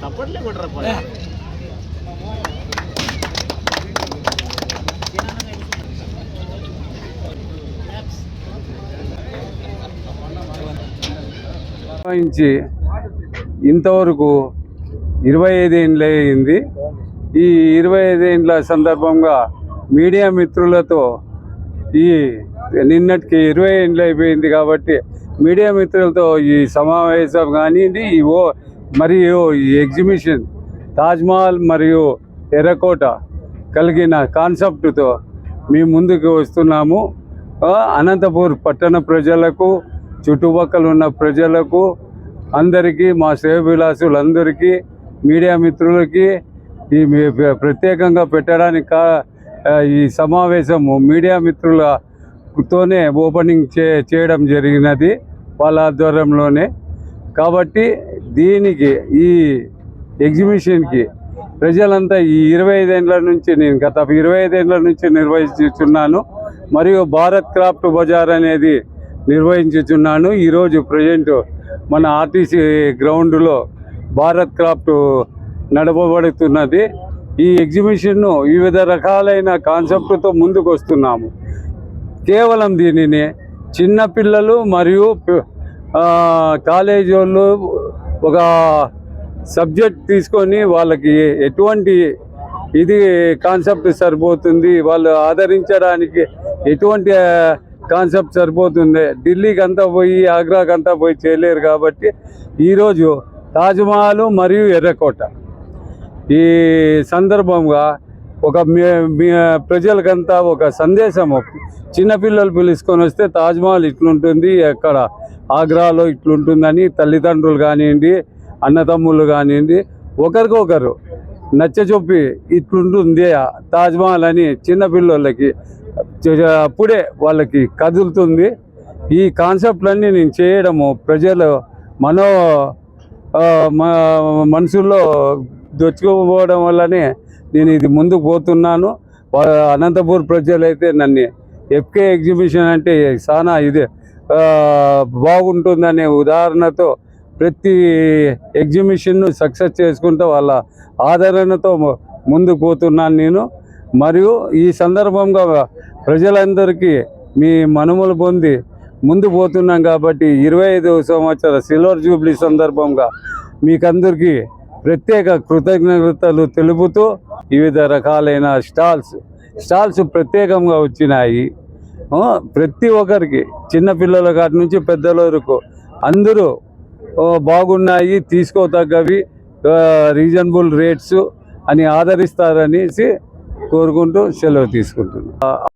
తప్పట్లే కొట్టరా ఇంతవరకు ఇరవై ఐదు ఏండ్లు అయింది ఈ ఇరవై ఐదు ఏండ్ల సందర్భంగా మీడియా మిత్రులతో ఈ నిన్నటికి ఇరవై ఏండ్లు అయిపోయింది కాబట్టి మీడియా మిత్రులతో ఈ సమావేశం కానివ్వండి ఈ ఓ మరియు ఈ ఎగ్జిబిషన్ తాజ్మహల్ మరియు ఎర్రకోట కలిగిన కాన్సెప్ట్తో మేము ముందుకు వస్తున్నాము. అనంతపూర్ పట్టణ ప్రజలకు చుట్టుపక్కల ఉన్న ప్రజలకు అందరికీ మా శ్రేయభిలాసులందరికీ మీడియా మిత్రులకి ఈ ప్రత్యేకంగా పెట్టడానికి కా- ఈ సమావేశము మీడియా మిత్రుల తోనే ఓపెనింగ్ చే చేయడం జరిగినది వాళ్ళ ఆధ్వర్యంలోనే. కాబట్టి దీనికి ఈ ఎగ్జిబిషన్కి ప్రజలంతా ఈ ఇరవై ఐదేళ్ళ నుంచి నేను గత ఇరవై ఐదేళ్ళ నుంచి నిర్వహించుచున్నాను. మరియు భారత్ క్రాఫ్ట్ బజార్ అనేది నిర్వహించుచున్నాను. ఈరోజు ప్రజెంట్ మన ఆర్టీసీ గ్రౌండ్లో భారత్ క్రాఫ్ట్ నడపబడుతున్నది. ఈ ఎగ్జిబిషన్ను వివిధ రకాలైన కాన్సెప్ట్తో ముందుకు వస్తున్నాము కేవలం దీనిని చిన్నపిల్లలు మరియు కాలేజీ వాళ్ళు ఒక సబ్జెక్ట్ తీసుకొని వాళ్ళకి ఎటువంటి ఇది కాన్సెప్ట్ సరిపోతుంది వాళ్ళు ఆదరించడానికి ఎటువంటి కాన్సెప్ట్ సరిపోతుంది ఢిల్లీకి అంతా పోయి ఆగ్రాకి అంతా పోయి చేయలేరు కాబట్టి ఈరోజు తాజ్మహల్ మరియు ఎర్రకోట. ఈ సందర్భంగా ఒక మీ ప్రజలకంతా ఒక సందేశం. చిన్నపిల్లలు పిలుచుకొని వస్తే తాజ్మహల్ ఇట్లుంటుంది అక్కడ ఆగ్రాలో ఇట్లుంటుందని తల్లిదండ్రులు కానివ్వండి అన్నతమ్ముళ్ళు కానివ్వండి ఒకరికొకరు నచ్చచొప్పి ఇట్లుంటుంది తాజ్మహల్ అని చిన్నపిల్లలకి అప్పుడే వాళ్ళకి కదులుతుంది. ఈ కాన్సెప్ట్లన్నీ నేను చేయడము ప్రజలు మనో మనసుల్లో దొచ్చుకోపోవడం వల్లనే నేను ఇది ముందుకు పోతున్నాను. అనంతపూర్ ప్రజలైతే నన్ను ఎఫ్కే ఎగ్జిబిషన్ అంటే చాలా ఇది బాగుంటుందనే ఉదాహరణతో ప్రతి ఎగ్జిబిషన్ను సక్సెస్ చేసుకుంటూ వాళ్ళ ఆదరణతో ముందుకు పోతున్నాను నేను. మరియు ఈ సందర్భంగా ప్రజలందరికీ మీ మనుమలు పొంది ముందు పోతున్నాం కాబట్టి ఇరవై ఐదు సంవత్సర సిల్వర్ జూబ్లీ సందర్భంగా మీకందరికీ ప్రత్యేక కృతజ్ఞతలు తెలుపుతూ వివిధ రకాలైన స్టాల్స్ స్టాల్స్ ప్రత్యేకంగా వచ్చినాయి. ప్రతి ఒక్కరికి చిన్నపిల్లల కాటి నుంచి పెద్దల వరకు అందరూ బాగున్నాయి తీసుకోతగ్గవి రీజనబుల్ రేట్స్ అని ఆదరిస్తారనేసి కోరుకుంటూ సెలవు తీసుకుంటున్నాను